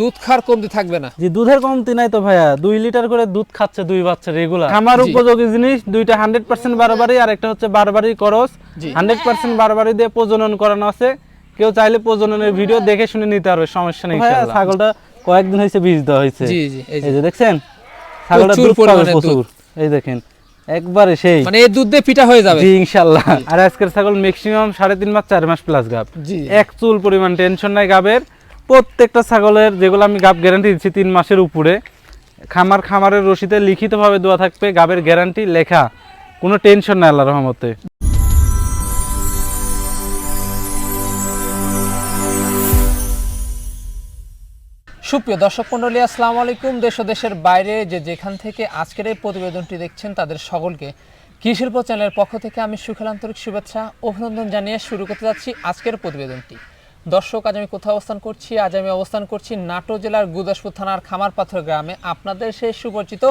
দুধ খার কমতি থাকবে না। জি দুধের কমতি নাই তো ভাইয়া। দুই লিটার করে দুধ খাচ্ছে দুই বাচ্চা রেগুলার খামার উপযোগী জিনিস দুইটা হান্ড্রেড পার্সেন্ট বারবারই আর একটা হচ্ছে বারবারই জি। হান্ড্রেড পার্সেন্ট বারবারই দিয়ে প্রজনন করানো আছে। কেউ চাইলে প্রজননের ভিডিও দেখে শুনে নিতে পারবে সমস্যা নেই ভাইয়া ছাগলটা কয়েকদিন হয়েছে বীজ দেওয়া হয়েছে। জি জি এই যে। দেখছেন? ছাগলটা দুধ পাবে প্রচুর। এই দেখেন একবারে সেই। মানে এই দুধ দিয়ে পিঠা হয়ে যাবে। জি ইনশাল্লাহ আর আজকের ছাগল ম্যাক্সিমাম সাড়ে তিন মাস চার মাস প্লাস গাব। জি। এক চুল পরিমাণ টেনশন নাই গাবের। প্রত্যেকটা ছাগলের যেগুলো আমি গাব গ্যারান্টি দিচ্ছি তিন মাসের উপরে, খামার খামারের রসিদে লিখিতভাবে দেওয়া থাকবে গাবের গ্যারান্টি লেখা। কোনো টেনশন নাই আল্লাহ রহমতে। সুপ্রিয় দর্শক মন্ডলী আসসালামু আলাইকুম। দেশ দেশের বাইরে যে যেখান থেকে আজকের এই প্রতিবেদনটি দেখছেন, তাদের সকলকে কৃষিল্প চ্যানেলের পক্ষ থেকে আমি সুখেলান্তরিক শুভেচ্ছা, অভিনন্দন জানিয়ে শুরু করতে যাচ্ছি আজকের প্রতিবেদনটি। দর্শক আজ আমি কোথাও অবস্থান করছি? আজ আমি অবস্থান করছি নাটো জেলার গুদাসপুর থানার খামারপাথর গ্রামে। আপনাদের সেই সুপরিচিত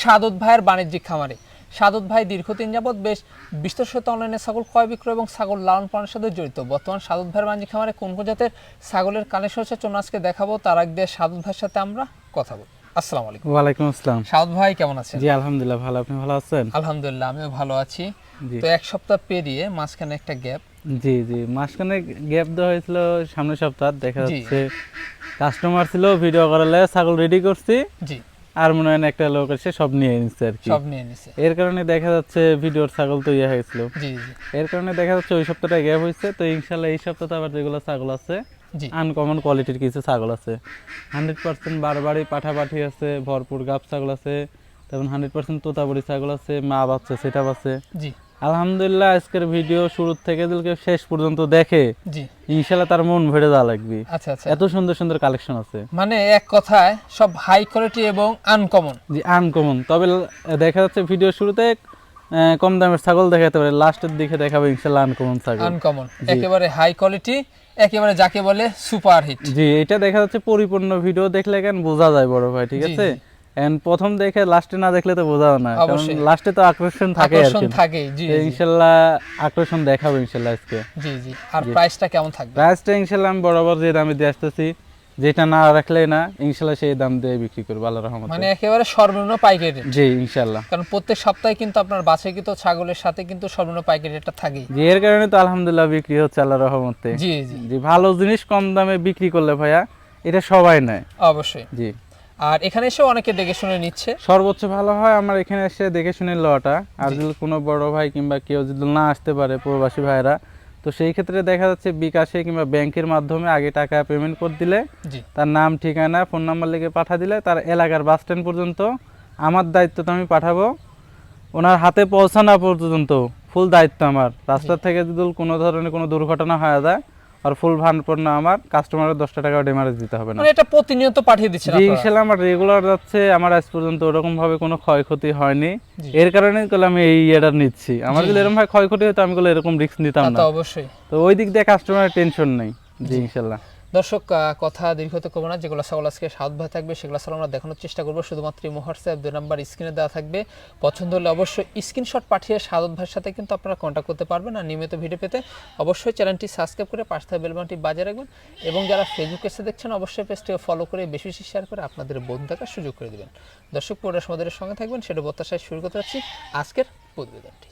সাদত ভাইয়ের বাণিজ্যিক খামারে। সাদত ভাই দীর্ঘদিন যাবৎ বেশ বিস্তৃত অনলাইনে ছাগল ক্রয় বিক্রয় এবং ছাগল লালন পালনের সাথে জড়িত। বর্তমান সাদত ভাইয়ের বাণিজ্যিক খামারে কোন কোন জাতের ছাগলের কালেকশন হচ্ছে চলুন আজকে দেখাবো। তার আগে দিয়ে সাদত ভাইয়ের সাথে আমরা কথা বলব। আসসালামু আলাইকুম। ওয়ালাইকুম আসসালাম। সাদত ভাই কেমন আছেন? জি আলহামদুলিল্লাহ ভালো। আপনি ভালো আছেন? আলহামদুলিল্লাহ আমিও ভালো আছি। তো এক সপ্তাহ পেরিয়ে মাঝখানে একটা গ্যাপ। জি জি। মাঝখানে গ্যাপ দেওয়া হয়েছিল সামনের সপ্তাহ দেখা যাচ্ছে কাস্টমার ছিল ভিডিও করালে ছাগল রেডি করছি। জি। আর মনে হয় একটা লোক এসে সব নিয়ে নিচ্ছে আর কি। সব নিয়ে নিছে। এর কারণে দেখা যাচ্ছে ভিডিওর ছাগল তো ইয়ে হয়েছিল জি জি এর কারণে দেখা যাচ্ছে ওই সপ্তাহটা গ্যাপ হয়েছে তো ইনশাল্লাহ এই সপ্তাহে আবার যেগুলো ছাগল আছে জি। আনকমন কোয়ালিটির কিছু ছাগল আছে। হান্ড্রেড পার্সেন্ট বারবারই পাঠাপাঠি আছে ভরপুর গাব ছাগল আছে তেমন হান্ড্রেড পার্সেন্ট তোতাবড়ি ছাগল আছে মা বাচ্চা সেটা আছে। জি। আলহামদুলিল্লাহ আজকের ভিডিও শুরু থেকে কেউ শেষ পর্যন্ত দেখে জি। ইনশাল্লাহ তার মন ভরে যাওয়া লাগবে। আচ্ছা আচ্ছা। এত সুন্দর সুন্দর কালেকশন আছে। মানে এক কথায় সব হাই কোয়ালিটি এবং আনকমন জি আনকমন তবে দেখা যাচ্ছে ভিডিও শুরুতে কম দামের ছাগল দেখাতে পারে। লাস্টের দিকে দেখাবে ইনশাল্লাহ আনকমন ছাগল। আনকমন একেবারে হাই কোয়ালিটি একেবারে যাকে বলে সুপার হিট জি এটা দেখা যাচ্ছে পরিপূর্ণ ভিডিও দেখলে কেন বোঝা যায় বড় ভাই ঠিক আছে। এন্ড প্রথম দেখে লাস্টে না দেখলে তো বোঝাও না কারণ লাস্টে তো আকর্ষণ থাকে আর আকর্ষণ কি থাকে জি ইনশাল্লাহ আকর্ষণ দেখাবো ইনশাল্লাহ আজকে। জি জি। আর প্রাইসটা কেমন থাকবে? প্রাইসটা ইনশাল্লাহ আমি বরাবর যে দামে দিয়ে আসতেছি যেটা না রাখলে না ইনশাল্লাহ সেই দাম দিয়ে বিক্রি করব আল্লাহ রহমত। মানে একেবারে সর্বনিম্ন পাইকারি রেট জি ইনশাল্লাহ। কারণ প্রত্যেক সপ্তাহে কিন্তু আপনার বাছাইকৃত ছাগলের সাথে কিন্তু সর্বনিম্ন পাইকারি রেটটা থাকেই জি এর কারণে তো আলহামদুলিল্লাহ বিক্রি হচ্ছে আল্লাহ রহমতে। জি। জি ভালো জিনিস কম দামে বিক্রি করলে ভাইয়া এটা সবাই নেয়। অবশ্যই। জি। আর এখানে এসে অনেকে দেখে শুনে নিচ্ছে। সর্বোচ্চ ভালো হয় আমার এখানে এসে দেখে শুনে লওয়াটা। আর যদি কোনো বড় ভাই কিংবা কেউ যদি না আসতে পারে প্রবাসী ভাইরা তো সেই ক্ষেত্রে দেখা যাচ্ছে বিকাশে কিংবা ব্যাংকের মাধ্যমে আগে টাকা পেমেন্ট করে দিলে তার নাম ঠিকানা ফোন নাম্বার লিখে পাঠা দিলে তার এলাকার বাস স্ট্যান্ড পর্যন্ত আমার দায়িত্ব তো আমি পাঠাবো। ওনার হাতে পৌঁছানো পর্যন্ত ফুল দায়িত্ব আমার। রাস্তা থেকে যদি কোনো ধরনের কোনো দুর্ঘটনা হয়ে যায় আর ফুল ভান পণ্য আমার কাস্টমারের দশটা টাকা ডেমারেজ দিতে হবে না। মানে এটা প্রতিনিয়ত পাঠিয়ে দিচ্ছে জি। ইনশাল্লাহ আমার রেগুলার যাচ্ছে আমার আজ পর্যন্ত ওরকম ভাবে কোনো ক্ষয়ক্ষতি হয়নি। এর কারণে তাহলে আমি এই ইয়েটা নিচ্ছি। আমার যদি এরকম ভাবে ক্ষয়ক্ষতি হতো আমি এরকম রিস্ক নিতাম না তো অবশ্যই। তো ওই দিক দিয়ে কাস্টমারের টেনশন নেই। জি। ইনশাল্লাহ। দর্শক কথা দীর্ঘত করব না যেগুলো সকল আজকে সাত ভাই থাকবে সেগুলো সকল আমরা দেখানোর চেষ্টা করব। শুধুমাত্র এই হোয়াটসঅ্যাপ দুই নাম্বার স্ক্রিনে দেওয়া থাকবে। পছন্দ হলে অবশ্যই স্ক্রিনশট পাঠিয়ে সাদত ভাইয়ের সাথে কিন্তু আপনারা কন্ট্যাক্ট করতে পারবেন। আর নিয়মিত ভিডিও পেতে অবশ্যই চ্যানেলটি সাবস্ক্রাইব করে পাশ থাকা বেলবানটি বাজিয়ে রাখবেন। এবং যারা ফেসবুকে এসে দেখছেন, অবশ্যই পেজটিকে ফলো করে বেশি বেশি শেয়ার করে আপনাদের বন্ধু থাকার সুযোগ করে দেবেন। দর্শক পুরো আমাদের সঙ্গে থাকবেন, সেটা প্রত্যাশায় শুরু করতে যাচ্ছি আজকের প্রতিবেদনটি।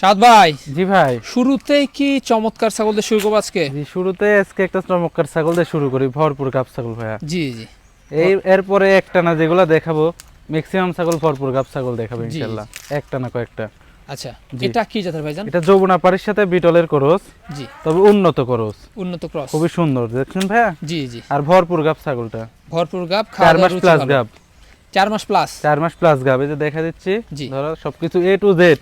সাদ ভাই জি ভাই। শুরুতেই কি চমৎকার ছাগল দিয়ে শুরু করব আজকে? জি শুরুতে আজকে একটা চমৎকার ছাগল দিয়ে শুরু করি ভরপুর কাপ ছাগল ভাইয়া। জি জি। এই এরপরে একটা না যেগুলো দেখাবো ম্যাক্সিমাম ছাগল ভরপুর কাপ ছাগল দেখাবো একটা না কয়েকটা। আচ্ছা এটা কি জাতের ভাইজান এটা যৌবনা পাড়ির সাথে বিটলের করস জি। তবে উন্নত করস। উন্নত ক্রস। খুবই সুন্দর দেখছেন ভাইয়া? জি জি। আর ভরপুর গাব ছাগলটা। ভরপুর গাব চার মাস প্লাস গাব। চার মাস প্লাস চার মাস প্লাস গাব এই যে দেখা দিচ্ছি। ধরো সবকিছু এ টু জেড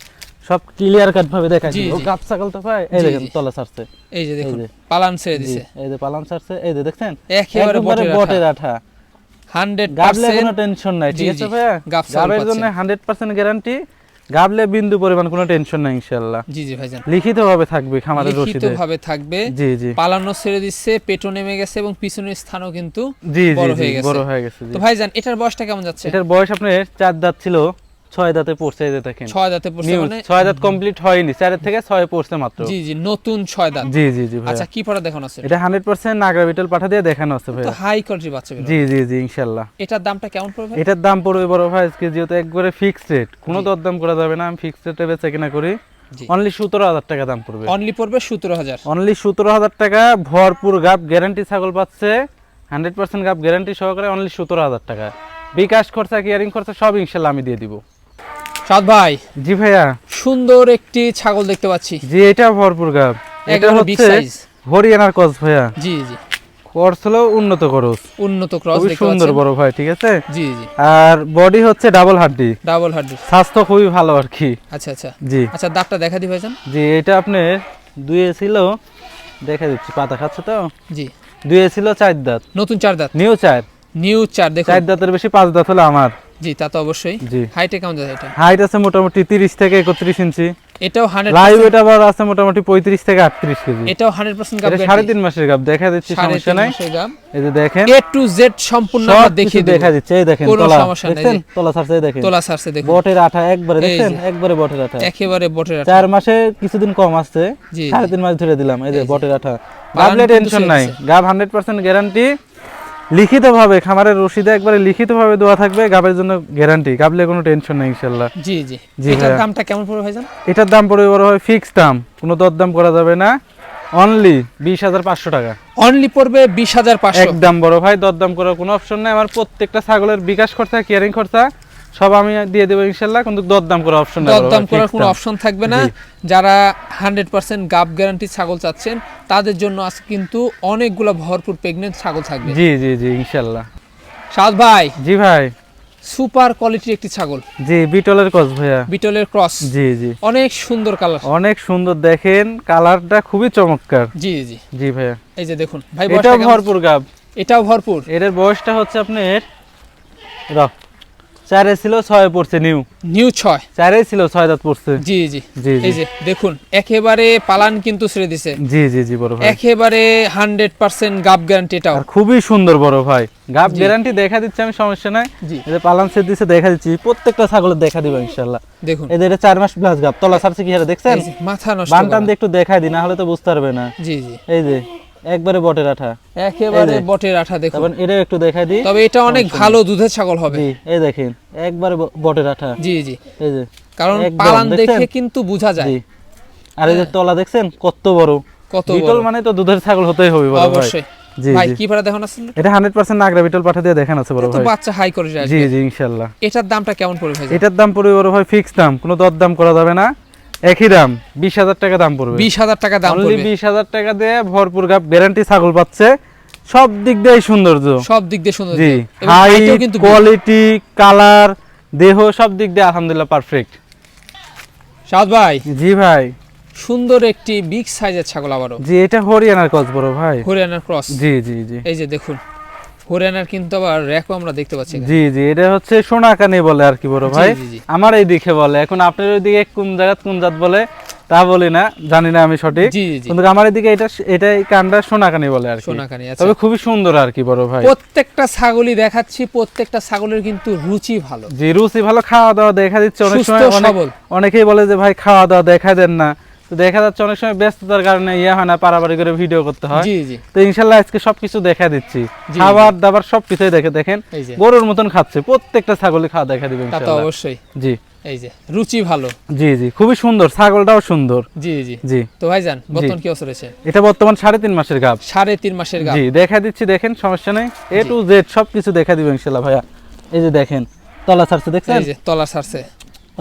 সব ক্লিয়ার কাট ভাবে দেখা জি, ও। গাব ছাগল তো ভাই এই দেখেন তলা ছাড়ছে। এই যে দেখুন যে। পালান ছেড়ে দিছে। এই যে পালাম ছাড়ছে এই যে দেখছেন? একেবারে বটের বটের আঠা। আঠা। হান্ড্রেড গাবলে কোনো টেনশন নাই ঠিক আছে গাব গাবের জন্য পাচ্ছেন। হান্ড্রেড পার্সেন্ট গ্যারান্টি গাবলে বিন্দু পরিমাণ কোনো টেনশন নাই ইনশাল্লাহ জি জি ভাইজান। লিখিত ভাবে থাকবে খামারের লিখিত রসিদে ভাবে থাকবে। জি জি। পালানো ছেড়ে দিচ্ছে পেটো নেমে গেছে এবং পিছনের স্থানও কিন্তু বড় হয়ে গেছে। বড় হয়ে গেছে তো ভাইজান এটার বয়সটা কেমন যাচ্ছে? এটার বয়স আপনার চার দাঁত ছিল। ছয় দাঁতে পড়ছে এই দেখেন। ছয় দাঁতে পড়ছে মানে ছয় দাঁত কমপ্লিট হয়নি চারের থেকে ছয় পড়ছে মাত্র। জি জি নতুন ছয় দাঁত। জি জি জি আচ্ছা কি পরে দেখানো আছে? এটা হান্ড্রেড পার্সেন্ট নাগরা বিটল পাঠা দিয়ে দেখানো আছে ভাই তো হাই কোয়ালিটির বাচ্চা জি জি জি এটার দামটা কেমন পড়বে এটার দাম পড়বে বড় ভাই আজকে যেহেতু একবারে ফিক্সড রেট কোনো দরদাম করা যাবে না আমি ফিক্সড রেটে বেচা কিনা করি। অনলি সতেরো হাজার টাকা দাম পড়বে। অনলি পড়বে সতেরো হাজার। অনলি সতেরো হাজার টাকা ভরপুর গাপ গ্যারান্টি ছাগল পাচ্ছে। হান্ড্রেড পার্সেন্ট গাপ গ্যারান্টি সহকারে অনলি সতেরো হাজার টাকা। বিকাশ খরচা কেয়ারিং খরচা সব ইনশাল্লাহ আমি দিয়ে দিব। সাদ ভাই জি ভাইয়া। সুন্দর একটি ছাগল দেখতে পাচ্ছি। জি এটা ভরপুর গাপ এটা হচ্ছে হরিয়ানার কস ভাইয়া। জি জি। খরচ হলো উন্নত খরচ উন্নত ক্রস দেখতে সুন্দর বড় ভাই ঠিক আছে? জি জি। আর বডি হচ্ছে ডাবল হাড্ডি ডাবল হার্ড স্বাস্থ্য খুবই ভালো আর কি। আচ্ছা আচ্ছা। জি। আচ্ছা দাঁতটা দেখা দি ভাইজান। জি এটা আপনার দুয়ে ছিল দেখা দিচ্ছি পাতা খাচ্ছে তো। জি। দুয়ে ছিল চার দাঁত। নতুন চার দাঁত। নিউ চার। নিউ চার দেখুন। চার দাঁতের বেশি পাঁচ দাঁত হলো আমার। জি তা তো অবশ্যই। জি। হাইটে কেমন যায় এটা? হাইট আছে মোটামুটি তিরিশ থেকে একত্রিশ ইঞ্চি। এটাও হান্ড্রেড লাইভ ওয়েট আবার আছে মোটামুটি পঁয়ত্রিশ থেকে আটত্রিশ কেজি। এটাও হান্ড্রেড পার্সেন্ট গাব এটা সাড়ে তিন মাসের গাব দেখা দিচ্ছি সমস্যা নাই। এই যে দেখেন এ টু জেড সম্পূর্ণ আমরা দেখিয়ে দেখা দেখা দিচ্ছে এই দেখেন তলা। তলা ছাড়ছে দেখেন। তোলা সারছে দেখুন। বটের আঠা একবারে যে। একবারে বটের আঠা। একেবারে বটের আঠা। চার মাসে কিছুদিন কম আসছে। জি সাড়ে তিন মাস ধরে দিলাম। এই যে বটের আঠা। গাবলে টেনশন নাই। গাব হান্ড্রেড পার্সেন্ট গ্যারান্টি লিখিত ভাবে খামারের রসিদে একবারে লিখিতভাবে দেওয়া থাকবে গাবের জন্য গ্যারান্টি গাবলে কোনো টেনশন নেই ইনশাআল্লাহ জি জি। জি এটার দামটা কেমন পড়বে ভাইজান? এটার দাম পড়বে বড় হয় ফিক্সড দাম কোনো দরদাম করা যাবে না। অনলি বিশ হাজার পাঁচশো টাকা। অনলি পড়বে বিশ হাজার পাঁচশো। একদম বড় ভাই দরদাম করার কোনো অপশন নাই। আমার প্রত্যেকটা ছাগলের বিকাশ খরচা কেয়ারিং খরচা সব আমি দিয়ে দেবো ইনশাল্লাহ কিন্তু দরদাম করার অপশন দরদাম করার কোনো অপশন থাকবে না। যারা হান্ড্রেড পার্সেন্ট গাব গ্যারান্টি ছাগল চাচ্ছেন তাদের জন্য আজকে কিন্তু অনেকগুলো ভরপুর প্রেগনেন্ট ছাগল থাকবে। জি জি জি ইনশাল্লাহ। সাদ ভাই জি ভাই। সুপার কোয়ালিটির একটি ছাগল। জি বিটলের কস ভাইয়া। বিটলের ক্রস জি জি। অনেক সুন্দর কালার অনেক সুন্দর দেখেন কালারটা খুবই চমৎকার। জি জি। জি ভাইয়া। এই যে দেখুন ভাই এটাও ভরপুর গাব। এটাও ভরপুর। এটার বয়সটা হচ্ছে আপনার র। চারে ছিল ছয় পড়ছে নিউ। নিউ ছয়। চারে ছিল ছয় দাঁত পড়ছে। জি জি। জি এই যে দেখুন একেবারে পালান কিন্তু ছেড়ে দিছে। জি জি জি বড় ভাই। একেবারে হান্ড্রেড পার্সেন্ট গাব গ্যারান্টি এটাও। খুবই সুন্দর বড় ভাই। গাব গ্যারান্টি দেখা দিচ্ছে আমি সমস্যা নাই। জি। এই যে পালান সেট দিছে দেখা দিচ্ছি। প্রত্যেকটা ছাগলের দেখা দিব ইনশাআল্লাহ দেখুন। এই যে এটা চার মাস প্লাস গাব তলা ছাড়ছে কি হারে দেখছেন মাথা নষ্ট দিয়ে একটু দেখাই দি না হলে তো বুঝতে পারবে না। জি জি। এই যে একবারে বটের আঠা। একেবারে বটের আঠা দেখুন। তারপর এটাও একটু দেখাই দিই। তবে এটা অনেক ভালো দুধের ছাগল হবে। জি এই দেখেন একবারে বটের আঠা। জি জি। এই যে কারণ পালান দেখে কিন্তু বোঝা যায়। জি। আর এই যে তলা দেখছেন কত বড়। কত বিটল। মানে তো দুধের ছাগল হতেই হবে বড় অবশ্যই। জি ভাই কি ভাড়া দেখানো আছে? এটা হান্ড্রেড পার্সেন্ট নাগরা বিটল পাঠা দিয়ে দেখান আছে বড় তো ভাই। বাচ্চা হাই করে যায় জি জি ইনশাল্লাহ। এটার দামটা কেমন পড়বে ভাই? এটার দাম পড়বে বড় ভাই ফিক্স দাম। কোনো দর দাম করা যাবে না। একই দাম বিশ হাজার টাকা দাম পড়বে। বিশ হাজার টাকা দাম পড়বে। বিশ হাজার টাকা দিয়ে ভরপুর গ্যারান্টি ছাগল পাচ্ছে। সব দিক দিয়ে সৌন্দর্য। সব দিক দিয়ে সুন্দর জি এবং হাইট height-ও কিন্তু good। কোয়ালিটি কালার দেহ সব দিক দিয়ে আলহামদুলিল্লাহ পারফেক্ট সাদ ভাই জি ভাই। সুন্দর একটি বিগ সাইজের ছাগল আবারও। জি এটা হরিয়ানার ক্রস বড় ভাই। হরিয়ানার ক্রস জি জি জি। এই যে দেখুন। হরিয়ানার কিন্তু আবার র্যাকও আমরা দেখতে পাচ্ছি জি জি এটা হচ্ছে সোনাকানি বলে আর কি বড় ভাই। আমার এই দিকে বলে। এখন আপনার ওই দিকে কোন জায়গা কোন জাত বলে তা বলি না জানি না আমি সঠিক। কিন্তু আমার এদিকে এটা এটাই কানটা সোনাকানি বলে আর কি। সোনাকানি তবে খুবই সুন্দর আর কি বড় ভাই। প্রত্যেকটা ছাগলই দেখাচ্ছি প্রত্যেকটা ছাগলের কিন্তু রুচি ভালো। জি রুচি ভালো খাওয়া দাওয়া দেখা দিচ্ছে অনেক সময় অনেকেই বলে যে ভাই খাওয়া দাওয়া দেখা দেন না। তো দেখা যাচ্ছে অনেক সময় ব্যস্ততার কারণে ইয়ে হয় না পারাবাড়ি করে ভিডিও করতে হয়। জি জি। তো ইনশাল্লাহ আজকে সবকিছু দেখা দিচ্ছি। খাবার দাবার সবকিছুই দেখে দেখেন। গরুর মতন খাচ্ছে প্রত্যেকটা ছাগলই খাওয়া দেখা দিবে তা অবশ্যই। জি। এই যে রুচি ভালো। জি জি খুবই সুন্দর ছাগলটাও সুন্দর। জি জি। জি। তো ভাইজান বর্তমান কি এটা বর্তমান সাড়ে তিন মাসের গাব। সাড়ে তিন মাসের গাব। জি দেখা দিচ্ছি দেখেন সমস্যা নেই। এ টু জেড সবকিছু দেখা দিবে ইনশাল্লাহ ভাইয়া। এই যে দেখেন তলা ছাড়ছে দেখছেন? এই যে তলা সারছে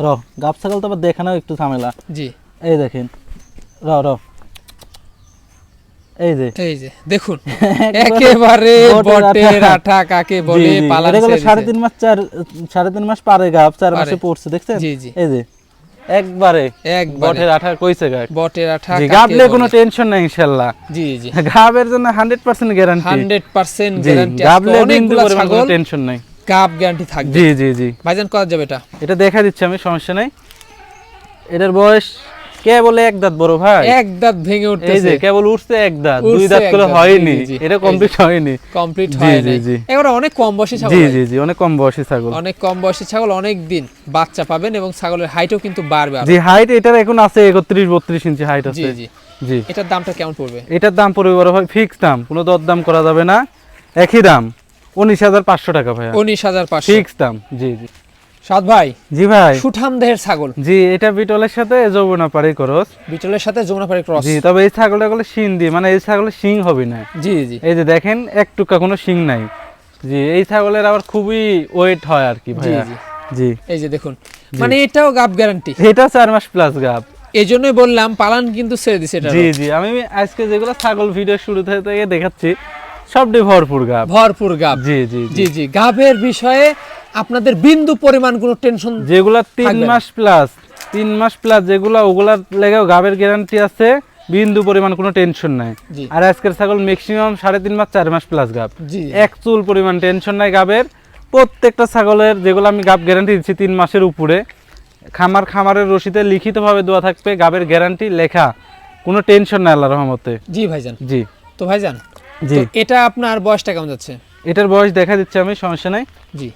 র গাব ছাগল তো আবার দেখানো একটু ঝামেলা। জি। এই দেখেন র র এই যে। এই যে দেখুন একেবারে বটের আঠা। কাকে বলে সাড়ে তিন মাস চার সাড়ে তিন মাস পারে গাব চার মাসে পড়ছে দেখছেন? এই যে একবারে একবারে। বটের আঠা কইছে বটের আঠা গাবলে কোনো টেনশন নাই ইনশাআল্লাহ জি জি। গাবের জন্য hundred percent guarantee hundred percent জি গ্যারান্টি গাবলে বিন্দু পরিমাণ কোনো টেনশন নাই। গাব গ্যারান্টি থাকবে। জি জি জি। ভাইজান করা যাবে এটা? এটা দেখা দিচ্ছি আমি সমস্যা নাই। এটার বয়স কেবল এক দাঁত বড় ভাই। এক দাঁত ভেঙে এই যে কেবল উঠছে এক দাঁত দুই দাঁত করে হয়নি। জি, জি, জি। এটা কমপ্লিট হয়নি। কমপ্লিট জি, হয় জি, জি। এবারে অনেক কম বয়সী ছাগল জি জি জি অনেক কম বয়সী ছাগল। অনেক কম বয়সী ছাগল অনেক দিন বাচ্চা পাবেন এবং ছাগলের হাইটও কিন্তু বাড়বে জি হাইট এটার এখন আছে একত্রিশ বত্রিশ ইঞ্চি হাইট জি আছে। জি। জি। এটার দামটা কেমন পড়বে? এটার দাম পড়বে বড় ভাই ফিক্স দাম। কোনো দরদাম করা যাবে না। একই দাম। উনিশ হাজার পাঁচশো টাকা ভাইয়া। উনিশ হাজার পাঁচশো। ফিক্স দাম। জি জি। সাদ ভাই জি ভাই। সুঠাম দেহের ছাগল। জি এটা বিটলের সাথে করস। বিটলের সাথে ক্রস। জি তবে এই ছাগলটা গুলো শিং দিয়ে মানে এই ছাগলের শিং হবে না। জি জি। এই যে দেখেন এক টুকা কোনো শিং নাই। জি এই ছাগলের আবার খুবই ওয়েট হয় আর কি জি ভাইয়া। জি। জি। এই যে দেখুন মানে এটাও গাব গ্যারান্টি এটা চার মাস প্লাস গাপ এই জন্যই বললাম পালান কিন্তু ছেড়ে দিছে এটা জি জি। আমি আজকে যেগুলো ছাগল ভিডিও শুরু থেকে দেখাচ্ছি সবটি ভরপুর গাপ ভরপুর গাব। জি জি জি। জি গাবের বিষয়ে আপনাদের বিন্দু পরিমাণ কোনো টেনশন যেগুলা তিন মাস প্লাস তিন মাস প্লাস যেগুলা ওগুলার লেগেও গাবের গ্যারান্টি আছে বিন্দু পরিমাণ কোনো টেনশন নাই। আর আজকের ছাগল ম্যাক্সিমাম সাড়ে তিন মাস চার মাস প্লাস গাব। জি। এক চুল পরিমাণ টেনশন নাই গাবের। প্রত্যেকটা ছাগলের যেগুলো আমি গাব গ্যারান্টি দিচ্ছি তিন মাসের উপরে খামার খামারের রসিদে লিখিতভাবে দেওয়া থাকবে গাবের গ্যারান্টি লেখা। কোনো টেনশন নাই আল্লাহ রহমতে। জি ভাইজান। জি। তো ভাইজান জি। এটা আপনার বয়সটা কেমন যাচ্ছে? এটার বয়স দেখা দিচ্ছে আমি সমস্যা নাই। জি।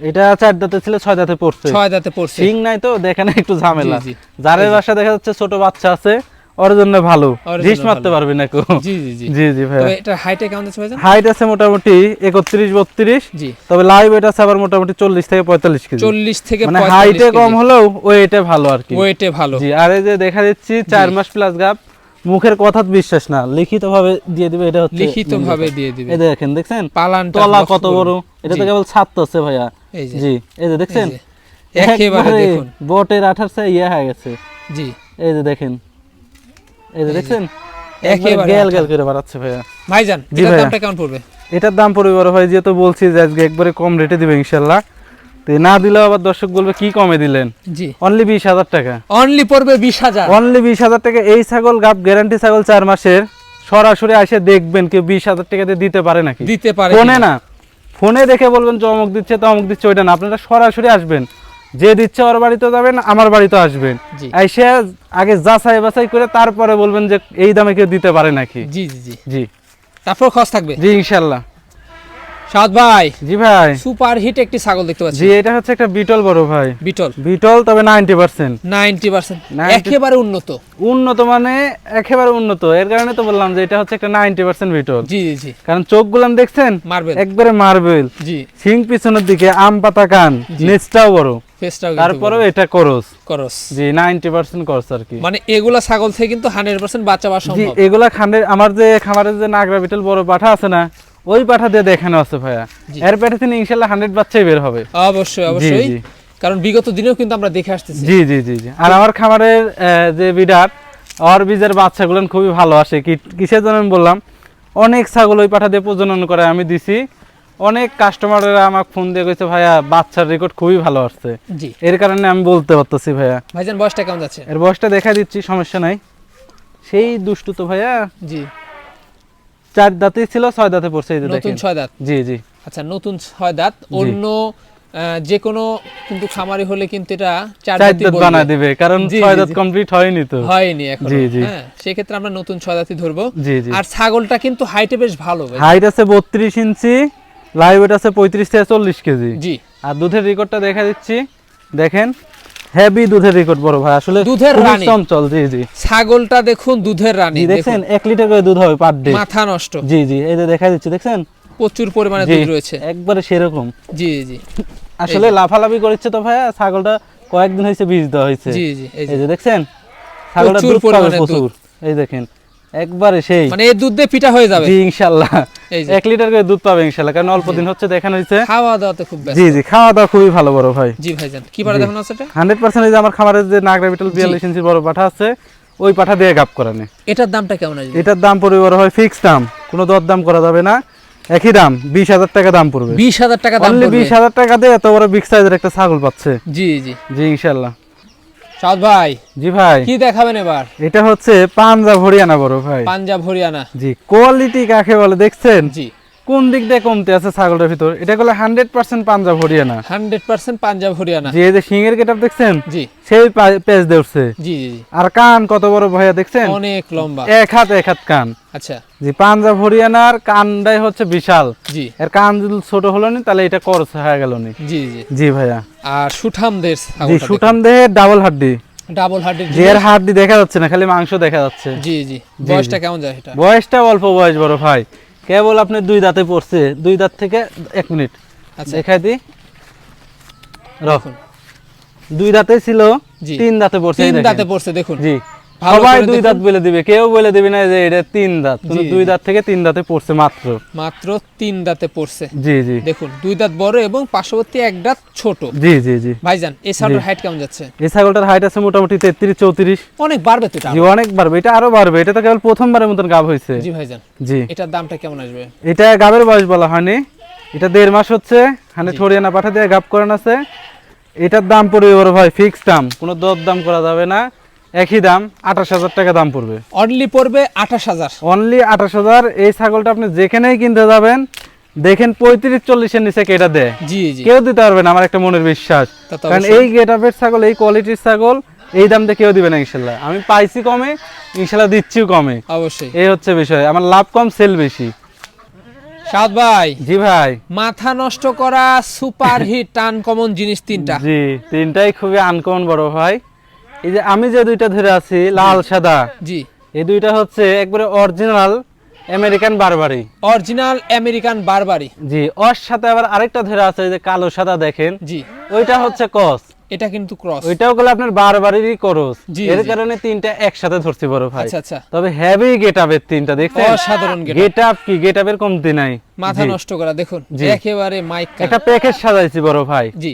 এটা চার দাঁতে ছিল ছয় দাঁতে পড়ছে। ছয় দাঁতে পড়ছে। সিং নাই তো দেখে না একটু ঝামেলা। জি, জি। যারের বাসা দেখা যাচ্ছে ছোট বাচ্চা আছে ওর জন্য ভালো। ঢিস মারতে পারবে না কেউ। জি জি জি। জি ভাই তবে এটার হাইটে কেমন যাচ্ছে ভাইজান? হাইট আছে মোটামুটি একত্রিশ বত্রিশ। জি। তবে লাইভ এটা আছে আবার মোটামুটি চল্লিশ থেকে পঁয়তাল্লিশ কেজি। চল্লিশ থেকে মানে হাইটে কম হলেও ওয়েটে ভালো আর কি। ওয়েটে ভালো। জি আর এই যে দেখা দিচ্ছি চার মাস প্লাস গাপ মুখের কথা বিশ্বাস না লিখিত ভাবে দিয়ে দিবে এটা হচ্ছে লিখিত ভাবে দিয়ে দিবে। এই দেখেন দেখছেন? তলা কত বড়? এটা তো কেবল ছাদ আছে ভাইয়া। এই যে। জি এই যে দেখছেন? একেবারে দেখুন। বটের আঠার চেয়ে ইয়ে হয়ে গেছে। জি। এই যে দেখেন। এই যে দেখছেন? একেবারে গেল গেল করে বাড়াচ্ছে ভাইয়া। ভাইজান জি এটার দামটা কেমন পড়বে? এটার দাম পড়বে বড় ভাই যেহেতু বলছি যে আজকে একবারে কম রেটে দিবে ইনশাল্লাহ। তো না দিলেও আবার দর্শক বলবে কি কমে দিলেন? জি। অনলি বিশ হাজার টাকা। অনলি পড়বে বিশ হাজার। অনলি বিশ হাজার টাকা। এই ছাগল গ্যারান্টি ছাগল চার মাসের। সরাসরি এসে দেখবেন কেউ বিশ হাজার দিতে পারে নাকি? দিতে পারে ফোনে না। ফোনে দেখে বলবেন যে অমুক দিচ্ছে তো অমুক দিচ্ছে ওইটা না। আপনারা সরাসরি আসবেন। যে দিচ্ছে ওর বাড়িতে যাবেন আমার বাড়িতে আসবেন। এসে আগে যাচাই বাছাই করে তারপরে বলবেন যে এই দামে কেউ দিতে পারে নাকি? জি জি জি। জি। তারপর খরচ থাকবে? জি ইনশাল্লাহ। সাদ ভাই জি ভাই। সুপার হিট একটি ছাগল দেখতে পাচ্ছি। জি এটা হচ্ছে একটা বিটল বড় ভাই। বিটল। বিটল তবে নাইনটি পার্সেন্ট। Ninety percent. 90 একেবারে উন্নত। উন্নত মানে একেবারে উন্নত। এর কারণে তো বললাম যে এটা হচ্ছে একটা নাইনটি পার্সেন্ট বিটল। জি জি কারণ দেখছেন? মার্বেল। একবারে মার্বেল। জি। সিং পিছনের দিকে আম পাতা কান জি। বড়। তারপরেও এটা করস। করস। জি করস আর কি। মানে এগুলা ছাগল থেকে কিন্তু জি এগুলা খান্ডের আমার যে খামারের যে নাগরা বিটল বড় পাঠা আছে না ওই পাঠা দিয়ে দেখানো আছে ভাইয়া। এর পেটে থেকে ইনশাল্লাহ হান্ড্রেড বাচ্চাই বের হবে। অবশ্যই অবশ্যই। কারণ বিগত দিনেও কিন্তু আমরা দেখে আসতেছি। জি জি জি আর আমার খামারের যে বিডার আর বীজের বাচ্চাগুলো খুবই ভালো আসে। কিসের জন্য বললাম অনেক ছাগল ওই পাঠা দিয়ে প্রজনন করে আমি দিছি। অনেক কাস্টমাররা আমাকে ফোন দিয়ে কইছে ভাইয়া বাচ্চার রেকর্ড খুবই ভালো আসছে। জি। এর কারণে আমি বলতে পারতেছি ভাইয়া। ভাইজান বয়সটা কেমন যাচ্ছে? এর বয়সটা দেখা দিচ্ছি সমস্যা নাই। সেই দুষ্টু তো ভাইয়া। জি। চার দাঁতেই ছিল ছয় দাঁতে পড়ছে এই যে নতুন ছয় দাঁত? জি জি। আচ্ছা নতুন ছয় দাঁত অন্য যে কোনো কিন্তু খামারি হলে কিন্তু এটা চার দাঁত বানা দিবে কারণ ছয় দাঁত কমপ্লিট হয়নি তো। হয়নি এখন। জি, জি। হ্যাঁ সেক্ষেত্রে আমরা নতুন ছয় দাঁতই ধরবো। জি জি। আর ছাগলটা কিন্তু হাইটে বেশ ভালো। হাইট আছে বত্রিশ ইঞ্চি লাইভ ওয়েট আছে পঁয়ত্রিশ থেকে চল্লিশ কেজি। জি। আর দুধের রেকর্ডটা দেখা দিচ্ছি। দেখেন হেভি দুধের রেকর্ড বড় ভাই। আসলে দুধের রানী। চঞ্চল জি জি। ছাগলটা দেখুন দুধের রানী লিটার করে দুধ হবে পার ডে মাথা নষ্ট। জি জি এই যে দেখা যাচ্ছে দেখছেন? প্রচুর পরিমাণে দুধ রয়েছে। একবারে সেরকম। জি জি। আসলে লাফালাফি করেছে তো ভাইয়া ছাগলটা কয়েকদিন হয়েছে বীজ দেওয়া হয়েছে। জি জি এই যে। দেখছেন? ছাগলটা দুধ পাবে প্রচুর। এই দেখেন। একবারে সেই। মানে এই দুধ দিয়ে পিঠা হয়ে যাবে। জি এই যে। এক লিটার করে দুধ পাবে ইনশাল্লাহ কারণ অল্প দিন হচ্ছে দেখানো হয়েছে। খাওয়া দাওয়াতে খুব ব্যস্ত। জি জি খাওয়া দাওয়া খুবই ভালো বড় ভাই। জি ভাইজান কি পারে। দেখানো আছে এটা? হান্ড্রেড পার্সেন্ট যে আমার খামারের যে নাগরা বিটল বিয়াল্লিশ ইঞ্চির বড় পাঠা আছে ওই পাঠা দিয়ে গাপ করানে এটার দামটা কেমন আসবে? এটার দাম পড়বে বড় হয় ফিক্স দাম। কোনো দর দাম করা যাবে না। একই দাম বিশ হাজার টাকা দাম পড়বে। বিশ হাজার টাকা দাম বিশ হাজার টাকা দিয়ে এত বড় বিগ সাইজের একটা ছাগল পাচ্ছে। জি জি। জি ইনশাল্লাহ। সাউদ ভাই জি ভাই। কি দেখাবেন এবার? এটা হচ্ছে পাঞ্জাব হরিয়ানা বড় ভাই। পাঞ্জাব হরিয়ানা। জি কোয়ালিটি কাকে বলে দেখছেন? জি। কোন দিক দিয়ে কমতে আছে ছাগলটার ভিতর? এটা হলো hundred percent Punjab Haryana. Hundred percent Punjab Haryana. যে যে সিংহের গেটআপ দেখছেন? জি। সেই পেজ দিয়ে উঠছে। জি জি আর কান কত বড় ভাইয়া দেখছেন? অনেক লম্বা। এক হাত এক হাত কান। আচ্ছা। জি পাঞ্জাব হরিয়ানার কানটাই হচ্ছে বিশাল। জি। এর কান যদি ছোট হলো নি তাহলে এটা করস হয়ে গেল নি। জি জি। জি ভাইয়া। আর সুঠামদের জি সুঠাম দেহে ডাবল হাড্ডি। ডাবল হার্টের এর হাড্ডি দেখা যাচ্ছে না খালি মাংস দেখা যাচ্ছে। জি জি। বয়সটা কেমন যায় এটা? বয়সটা অল্প বয়স বড় ভাই। কেবল আপনি দুই দাঁতে পড়ছে দুই দাঁত থেকে এক মিনিট। আচ্ছা। দেখাই দি। রাখুন দুই দাঁতে ছিল। তিন দাঁতে পড়ছে তিন দাঁতে পড়ছে দেখুন। জি। সবাই দুই দাঁত বলে দিবে কেউ বলে দিবে না যে এটা তিন দাঁত। কিন্তু দুই দাঁত থেকে তিন দাঁতে পড়ছে মাত্র। মাত্র তিন দাঁতে পড়ছে। জি জি। দেখুন দুই দাঁত বড় এবং পার্শ্ববর্তী এক দাঁত ছোট। জি জি জি। ভাইজান এই সাউন্ডের হাইট কেমন যাচ্ছে? এই ছাগলটার হাইট আছে মোটামুটি তেত্রিশ চৌত্রিশ। অনেক বাড়বে তো জি অনেক বাড়বে। এটা আরও বাড়বে। এটা তো কেবল প্রথমবারের মতন গাব হয়েছে। জি ভাইজান। জি। এটার দামটা কেমন আসবে? এটা গাবের বয়স বলা হয়নি। এটা দেড় মাস হচ্ছে। হান্ড্রেড হরিয়ানা পাঠা দিয়ে গাব করান আছে। এটার দাম পড়বে বড় ভাই ফিক্সড দাম। কোনো দর দাম করা যাবে না। একই দাম আঠাশ হাজার টাকা দাম পড়বে। অনলি পড়বে আঠাশ হাজার। অনলি আঠাশ হাজার এই ছাগলটা আপনি যেখানেই কিনতে যাবেন দেখেন পঁয়ত্রিশ চল্লিশের নিচে কেটা দেয়। জি কেউ দিতে পারবে না আমার একটা মনের বিশ্বাস। কারণ এই গেট আপের ছাগল এই কোয়ালিটির ছাগল এই দাম দিয়ে কেউ দিবে না ইনশাল্লাহ। আমি পাইছি কমে ইনশাল্লাহ দিচ্ছিও কমে। অবশ্যই। এই হচ্ছে বিষয়। আমার লাভ কম সেল বেশি। সাদ ভাই। জি ভাই। মাথা নষ্ট করা সুপার হিট টান কমন জিনিস তিনটা। জি তিনটাই খুবই আনকমন বড় ভাই। এই যে আমি যে দুইটা ধরে আছি লাল সাদা জি। এই দুইটা হচ্ছে একবারে original American Barbari original American Barbari জি ওর সাথে আবার আরেকটা ধরে আছে যে কালো সাদা দেখেন। জি। ওইটা হচ্ছে কস এটা কিন্তু ক্রস ওইটাও গেলে আপনার বারবারেরই করস এর কারণে তিনটা একসাথে ধরছি বড় ভাই। আচ্ছা আচ্ছা। তবে হেভি গেট আপের তিনটা দেখছেন? অসাধারণ getup। গেট আপ কি? গেট আপের কমতি নাই। মাথা নষ্ট করা দেখুন। একেবারে মাইক একটা প্যাকেজ সাজাইছি বড় ভাই। জি।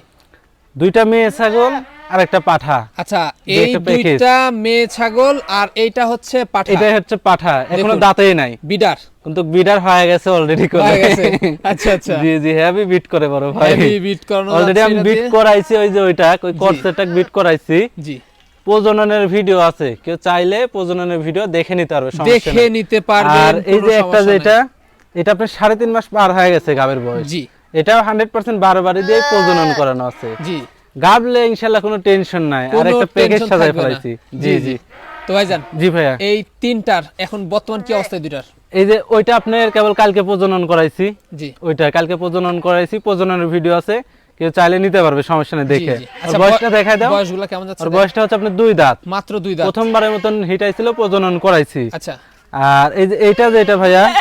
দুইটা মেয়ে ছাগল আর একটা পাঠা। আচ্ছা এই দুইটা মেয়ে ছাগল আর এইটা হচ্ছে পাঠা। এটাই হচ্ছে পাঠা। এখনও দাঁতেই নাই। বিডার। কিন্তু বিডার হয়ে গেছে অলরেডি করে। হয়ে গেছে। আচ্ছা, আচ্ছা। জি জি হেভি বিট করে বড় ভাই। হেভি বিট করানো অলরেডি আমি বিট করাইছি ওই যে ওইটা ওই কনসেপ্টটা বিট করাইছি। জি। প্রজননের ভিডিও আছে। কেউ চাইলে প্রজননের ভিডিও দেখে নিতে পারবে দেখে নিতে পারবেন আর এই যে একটা যেটা এটা আপনার সাড়ে তিন মাস পার হয়ে গেছে গাবের বয়স। জি। এটাও হান্ড্রেড পার্সেন্ট বারো বাড়ি দিয়ে প্রজনন করানো আছে। জি। গাবলে ইনশাল্লাহ কোনো টেনশন নাই। আর একটা প্যাকেজ সাজাই ফেলাইছি। জি জি তো ভাইজান জি ভাইয়া। এই তিনটার এখন বর্তমান কি অবস্থায় দুইটার? এই যে ওইটা আপনার কেবল কালকে প্রজনন করাইছি। জি। ওইটা কালকে প্রজনন করাইছি। প্রজননের ভিডিও আছে। কেউ চাইলে নিতে পারবে সমস্যা নেই দেখে। আচ্ছা, বয়সটা বয়- দেখাই দাও। বয়সগুলো কেমন যাচ্ছে ওর বয়সটা হচ্ছে আপনার দুই দাঁত। মাত্র দুই দাঁত। প্রথমবারের মতন হিটাইছিল প্রজনন করাইছি। আচ্ছা। আর এই যে এইটা যে এটা ভাইয়া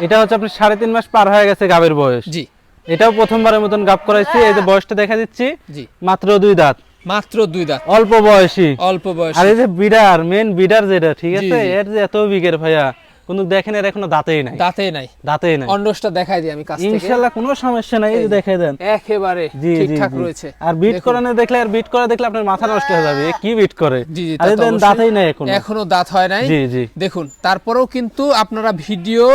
এটা হচ্ছে আপনার সাড়ে তিন মাস পার হয়ে গেছে গাবের বয়স। জি। এটাও প্রথমবারের মতন গাব করাইছি এই যে বয়সটা দেখা দিচ্ছি জি। মাত্র দুই দাঁত। মাত্র দুই দাঁত। অল্প বয়সী। অল্প বয়স। আর এই যে বিডার মেন বিডার যেটা ঠিক আছে? এর যে এত বিগের ভাইয়া কিন্তু দেখেন এর এখনও দাঁতেই নাই। দাঁতে নাই। দাঁতেই নাই। অন্ডসটা দেখাই দিই আমি কাছ থেকে। ইনশাল্লাহ কোনো সমস্যা নাই এই। দেখাই দেন। একেবারে ঠিকঠাক রয়েছে। আর বিট। করানো দেখলে আর বিট করা দেখলে আপনার মাথা নষ্ট হয়ে যাবে। কি বিট করে? জি জি আরে দেন। দাঁতেই নাই এখনও। এখনও দাঁত হয় নাই। জি জি। দেখুন তারপরেও কিন্তু আপনারা ভিডিও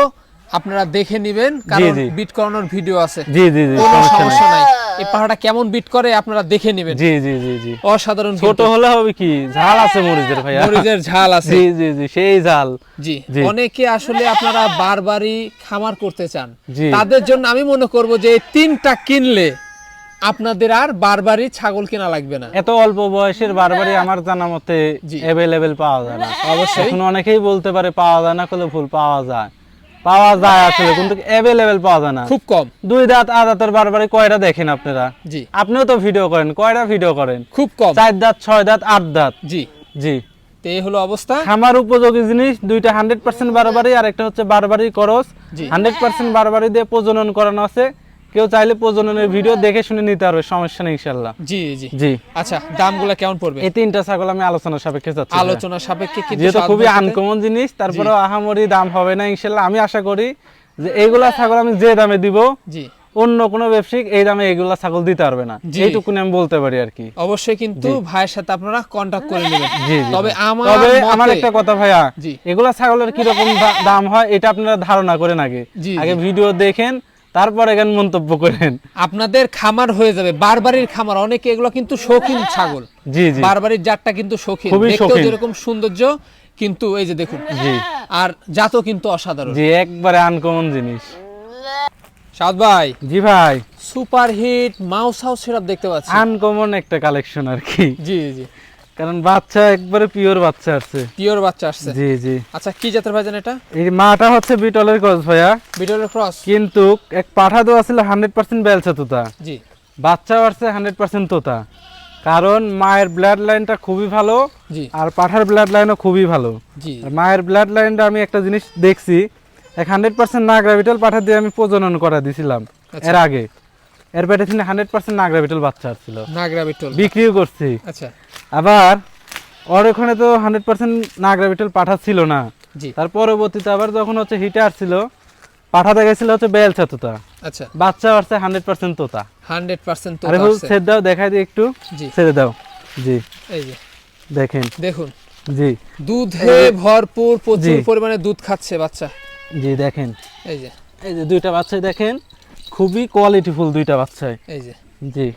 আপনারা দেখে নেবেন কারণ বিট করানোর ভিডিও আছে। জি জি জি কোনো সমস্যা নাই। এই পাহাড়টা কেমন বিট করে আপনারা দেখে নেবেন। জি জি জি জি। অসাধারণ ছোট হলে হবে কি? ঝাল আছে মরিচের ভাইয়া। মরিচের ঝাল আছে। জি জি জি সেই ঝাল। জি। অনেকে আসলে আপনারা বারবারই খামার করতে চান। তাদের জন্য আমি মনে করব যে এই তিনটা কিনলে আপনাদের আর বারবারই ছাগল কেনা লাগবে না। এত অল্প বয়সের বারবারই আমার জানা মতে অ্যাভেলেবেল পাওয়া যায় না। অবশ্যই। এখন অনেকেই বলতে পারে পাওয়া যায় না করলে ভুল পাওয়া যায়। পাওয়া যায় আসলে কিন্তু অ্যাভেলেবেল পাওয়া যায় না। খুব কম। দুই দাঁত আ দাঁতের বারবারই কয়টা দেখেন আপনারা? জি। আপনিও তো ভিডিও করেন কয়টা ভিডিও করেন? খুব কম। চার দাঁত ছয় দাঁত আট দাঁত। জি। জি। তো এই হলো অবস্থা। আমার উপযোগী জিনিস দুইটা হান্ড্রেড পার্সেন্ট বারবারই আর একটা হচ্ছে বারবারই খরচ। হান্ড্রেড পার্সেন্ট বারবারই দিয়ে প্রজনন করানো আছে। কেউ চাইলে প্রজননের ভিডিও দেখে শুনে নিতে পারবে সমস্যা নেই ইনশাল্লাহ জি জি। জি। আচ্ছা দামগুলো কেমন পড়বে? এই তিনটা ছাগল আমি আলোচনা সাপেক্ষে যাচ্ছি আলোচনা সাপেক্ষে কিন্তু সাত খুবই আনকমন জিনিস তারপরে আহামরি দাম হবে না ইনশাল্লাহ আমি আশা করি যে এইগুলা ছাগল আমি যে দামে দিব জি। অন্য কোনো ব্যবসায়িক এই দামে এইগুলা ছাগল দিতে পারবে না। জি। এইটুকুনি আমি বলতে পারি আর কি। অবশ্যই কিন্তু ভাইয়ের সাথে আপনারা কন্টাক্ট করে নেবেন। তবে আমার তবে আমার একটা কথা ভাইয়া এগুলা ছাগলের কীরকম দা- দাম হয় এটা আপনারা ধারণা করেন আগে। আগে ভিডিও দেখেন তারপর এখানে মন্তব্য করেন? আপনাদের খামার হয়ে যাবে। বারবারির খামার অনেকে এগুলো কিন্তু শৌখিন ছাগল। জি জি। বারবারির জাতটা কিন্তু শৌখিন। খুবই দেখতেও শৌখিন। যেরকম সৌন্দর্য কিন্তু এই যে দেখুন। জি। আর জাতও কিন্তু অসাধারণ। জি একবারে আনকমন জিনিস। সাদ ভাই। জি ভাই। সুপার হিট মাউস হাউস সিরাপ দেখতে পাচ্ছি। আনকমন একটা কালেকশন আর কি। জি জি। কারণ বাচ্চা একবারে পিওর বাচ্চা আছে। পিওর বাচ্চা আসছে। জি জি। আচ্ছা কি জাতের ভাইজান এটা? এই মাটা হচ্ছে বিটলের কস ভাইয়া। বিটলের ক্রস কিন্তু এক পাঠা দেওয়া ছিল হান্ড্রেড পার্সেন্ট বেলছে তোতা। জি। বাচ্চা আসছে হান্ড্রেড পার্সেন্ট তোতা। কারণ মায়ের ব্লাড লাইনটা খুবই ভালো জি। আর পাঠার ব্লাড লাইনও খুবই ভালো। জি। আর মায়ের ব্লাড লাইনটা আমি একটা জিনিস দেখছি এক হান্ড্রেড পার্সেন্ট নাগরাবিটাল পাঠা দিয়ে আমি প্রজনন করা দিছিলাম আচ্ছা। এর আগে। এর পেটে ছিল হান্ড্রেড পার্সেন্ট নাগরাবিটাল বাচ্চা আসছিল নাগরা বিটল বিক্রিও করছি। আচ্ছা। আবার ওর ওখানে তো হান্ড্রেড পার্সেন্ট নাগরাবিটাল পাঠা ছিল না। তার পরবর্তীতে আবার যখন হচ্ছে হিটার ছিল পাঠা দেখেছিল হচ্ছে বেলচা তোতা আচ্ছা। বাচ্চা আসছে হান্ড্রেড পার্সেন্ট তোতা। হান্ড্রেড পার্সেন্ট আরে ছেড়ে দাও দেখাই দিই একটু। জি। ছেড়ে দাও। জি। এই যে। দেখেন। দেখুন। জি। দুধে ভরপুর প্রচুর পরিমাণে দুধ খাচ্ছে বাচ্চা। জি দেখেন। এই যে। এই যে দুইটা বাচ্চাই দেখেন খুবই কোয়ালিটিফুল দুইটা বাচ্চাই। এই যে। জি।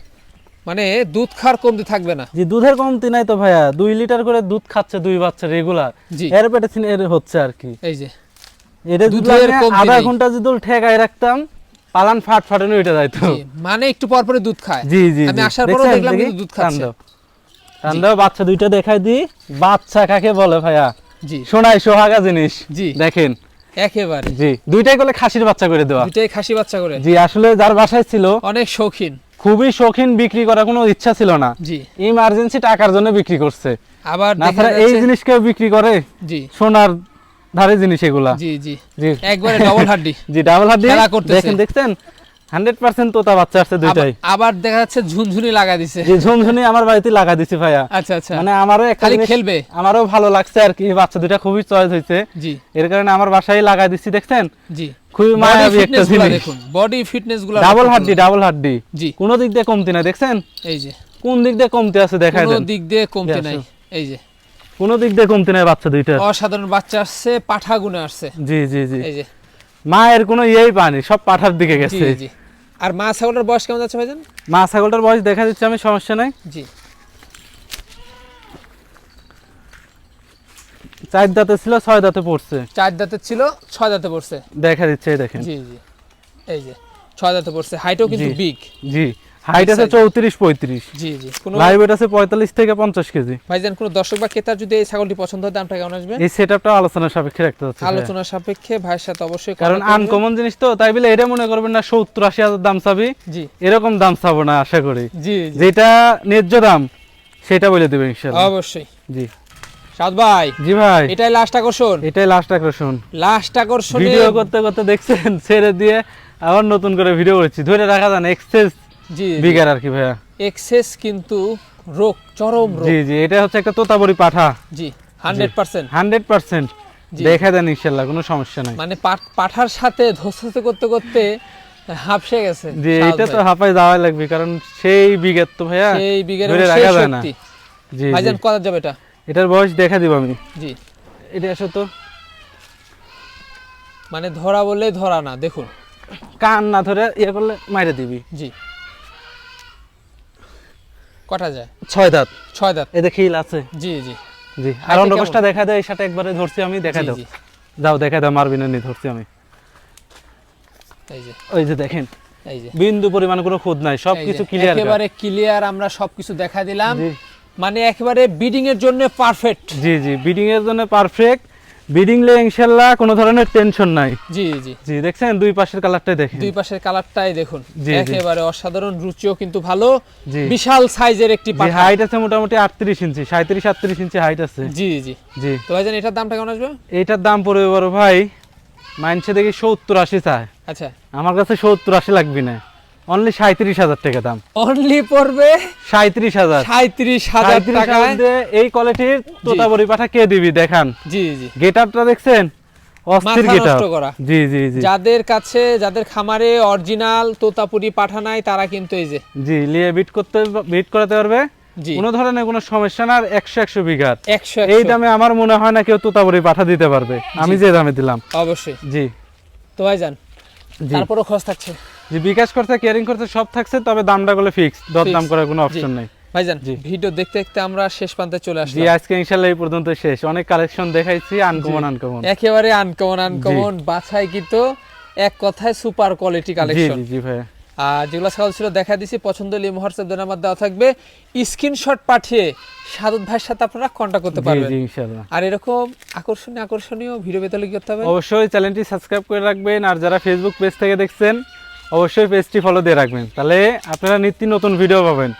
মানে দুধ খার কমতি থাকবে না। জি দুধের কমতি নাই তো ভাইয়া। দুই লিটার করে দুধ খাচ্ছে দুই বাচ্চা রেগুলার এর পেটে এর হচ্ছে আর কি। এই যে। এটা কমতি আধা ঘণ্টা যদি ঠেকায় রাখতাম পালান ফাট ফাটানো এটা যাইতো। মানে একটু পর পরে দুধ খায়। জি জি আমি আসার দেখছেন দেখলাম কিন্তু দুধ খাচ্ছে। দাও বাচ্চা দুইটা দেখাই দি বাচ্চা কাকে বলে ভাইয়া? জি। সোনাই সোহাগা জিনিস। জি। দেখেন। একেবারে। জি দুইটাই করলে খাসির বাচ্চা করে দেওয়া। দুটাই খাসি বাচ্চা করে। জি আসলে যার বাসায় ছিল অনেক শৌখিন। খুবই শৌখিন বিক্রি করার কোনো ইচ্ছা ছিল না। জি। ইমার্জেন্সি টাকার জন্য বিক্রি করছে। আবার না এই জিনিসকে জিনিস কেউ বিক্রি করে? জি। সোনার ধারে জিনিস এগুলা। জি জি। জি। একবারে ডাবল হাড্ডি। জি ডাবল হাড্ডি। দেখেন দেখছেন? হান্ড্রেড পার্সেন্ট তোতা বাচ্চা আসছে দুইটাই। আবার- আবার দেখা যাচ্ছে ঝুনঝুনি লাগা দিছে। যে ঝুমঝুনি আমার বাড়িতে লাগা দিছি ভাইয়া। আচ্ছা আচ্ছা। মানে আমারও খালি খেলবে? আমারও ভালো লাগছে আর কি বাচ্চা দুইটা খুবই চয়েস হয়েছে। জি। এর কারণে আমার বাসায় লাগা দিছি দেখছেন? জি। খুবই মায়াবী একটা জিনিস। দেখুন বডি ফিটনেসগুলা ডাবল হাড্ডি ডাবল হাড্ডি। জি। কোন দিক দিয়ে কমতি না দেখছেন? এই যে। কোন দিক দিয়ে কমতি আছে কোনো দেন। দিক দিয়ে কমতে নাই এই যে। কোন দিক দিয়ে কমতি নাই বাচ্চা দুইটা। অসাধারণ বাচ্চা আসছে পাঠা গুনে আসছে। জি জি জি। এই যে। মায়ের কোনো ইয়েই পানি সব পাঠার দিকে জি গেছে জি। আর মা ছাগলটার বয়স কেমন যাচ্ছে ভাইজান? মা ছাগলটার বয়স দেখা দিচ্ছে আমি সমস্যা নাই। জি। চার দাঁতে ছিল ছয় দাঁতে পড়ছে। চার দাঁতে ছিল ছয় দাঁতে পড়ছে। দেখা দিচ্ছে এই দেখেন। জি জি। এই যে ছয় দাঁতে পড়ছে। হাইটও কিন্তু। বিগ জি। হাইট আছে size। চৌত্রিশ পঁয়ত্রিশ। জি জি। কোনো লাইভ ওয়েট আছে পঁয়তাল্লিশ থেকে পঞ্চাশ কেজি। ভাইজান কোনো দর্শক বা ক্রেতার যদি এই ছাগলটি পছন্দ হয় দামটা কেমন আসবে? এই সেট আপটা আলোচনার সাপেক্ষে রাখতে হচ্ছে আলোচনার সাপেক্ষে ভাইয়ের সাথে অবশ্যই কারণ আনকমন জিনিস তো তাই বলে এটা মনে করবেন না সত্তর আশি হাজার দাম চাবি। জি। এরকম দাম চাবো না আশা করি। জি যেটা ন্যায্য দাম সেটা বলে দেবে ইনশাল্লাহ। অবশ্যই। জি। সাদ ভাই জি ভাই। এটাই লাস্ট আকর্ষণ। এটাই লাস্ট আকর্ষণ। লাস্ট আকর্ষণে ভিডিও করতে করতে দেখছেন ছেড়ে দিয়ে আবার নতুন করে ভিডিও করছি। ধরে রাখা যান এক্সেস বিগার আর কি ভাইয়া। এক্সেস কিন্তু রোগ চরম রোগ। জি জি এটা হচ্ছে একটা তোতাবড়ি পাঠা। জি হান্ড্রেড পার্সেন্ট হান্ড্রেড পার্সেন্ট জি। দেখা দেন ইনশাল্লাহ কোনো সমস্যা নাই। মানে পাঠার সাথে ধস্তে করতে করতে হাফসে গেছে সাদ এটা তো। হাঁপাই যাওয়াই লাগবে কারণ সেই বিঘের তো ভাইয়া সেই রাখা যায় না। জি ভাইজান জি। কত যাবে এটা? এটার বয়স দেখা দিব আমি। জি। এটা আসো তো। মানে ধরা বলে ধরা না দেখুন। কান না ধরে ইয়ে করলে মাইরে দিবি। জি। কটা যায়? ছয় দাঁত। ছয় দাঁত। এতে খিল আছে। জি জি। জি। আর অন্ডকোষটা দেখা দেয় একবারে ধরছি আমি দেখা দাও। যাও দেখা দাও না ধরছি আমি। এই যে। ওই যে দেখেন এই যে। বিন্দু পরিমাণ কোনো খুদ নাই সব এই কিছু যে, ক্লিয়ার একেবারে ক্লিয়ার আমরা সবকিছু দেখা দিলাম। মানে একেবারে বিডিং এর জন্য পারফেক্ট জি জি বিডিং এর জন্য পারফেক্ট বিডিং লে ইনশাল্লাহ কোনো ধরনের টেনশন নাই। জি জি। জি দেখছেন? দুই পাশের কালারটাই দেখেন। দুই পাশের কালারটাই দেখুন। একেবারে অসাধারণ রুচিও কিন্তু ভালো। বিশাল সাইজের একটি পাঠা হাইট আছে মোটামুটি আটত্রিশ ইঞ্চি সাঁত্রিশ আটত্রিশ ইঞ্চি হাইট আছে। জি জি। জি। তো ভাইজান এটার দামটা কেমন আসবে? এইটার দাম পড়বে বড় ভাই মাইনসে দেখি সত্তর আশি চায়। আচ্ছা। আমার কাছে সত্তর আশি লাগবে না। অনলি সাঁত্রিশ হাজার টাকা দাম। অনলি পড়বে সাঁত্রিশ হাজার। সাঁত্রিশ হাজার দিয়ে এই কোয়ালিটির তোতাবড়ি পাঠা কে দিবি দেখান। জি জি। গেটআপটা দেখছেন? অস্থির জি জি জি। যাদের কাছে যাদের খামারে অরিজিনাল তোতাপুরি পাঠা নাই তারা কিন্তু এই যে জি লিয়ে বিট করতে বিট করাতে পারবে। কোনো ধরনের কোনো সমস্যা না আর একশো একশো এই দামে আমার মনে হয় না কেউ তোতাবড়ি পাঠা দিতে পারবে। আমি যে দামে দিলাম। অবশ্যই। জি। তো ভাইজান তারপরও খরচ থাকছে। জি বিকাশ করতে কেয়ারিং করতে সব থাকছে তবে দামটা গুলো ফিক্স দর দাম করার কোনো অপশন নেই। ভাইজান ভিডিও দেখতে দেখতে আমরা শেষ প্রান্তে চলে জি আজকে এই পর্যন্ত শেষ। অনেক কালেকশন দেখাইছি আনকমন আনকমন একেবারে আনকমন আনকমন বাছাই কিন্তু এক কথায় সুপার কোয়ালিটি কালেকশন জি জি ভাই আর যেগুলো ছাগল ছিল দেখা দিছি পছন্দ হলে হোয়াটসঅ্যাপ দেওয়া থাকবে। স্ক্রিনশট পাঠিয়ে সাদত ভাইয়ের সাথে আপনারা কন্ট্যাক্ট করতে পারবেন। ইনশাআল্লাহ আর এরকম আকর্ষণীয় আকর্ষণীয় ভিডিও পেতে হলে কি করতে হবে? অবশ্যই চ্যানেলটি সাবস্ক্রাইব করে রাখবেন। আর যারা ফেসবুক পেজ থেকে দেখছেন অবশ্যই পেজটি ফলো দিয়ে রাখবেন। তাহলে আপনারা নিত্য নতুন ভিডিও পাবেন।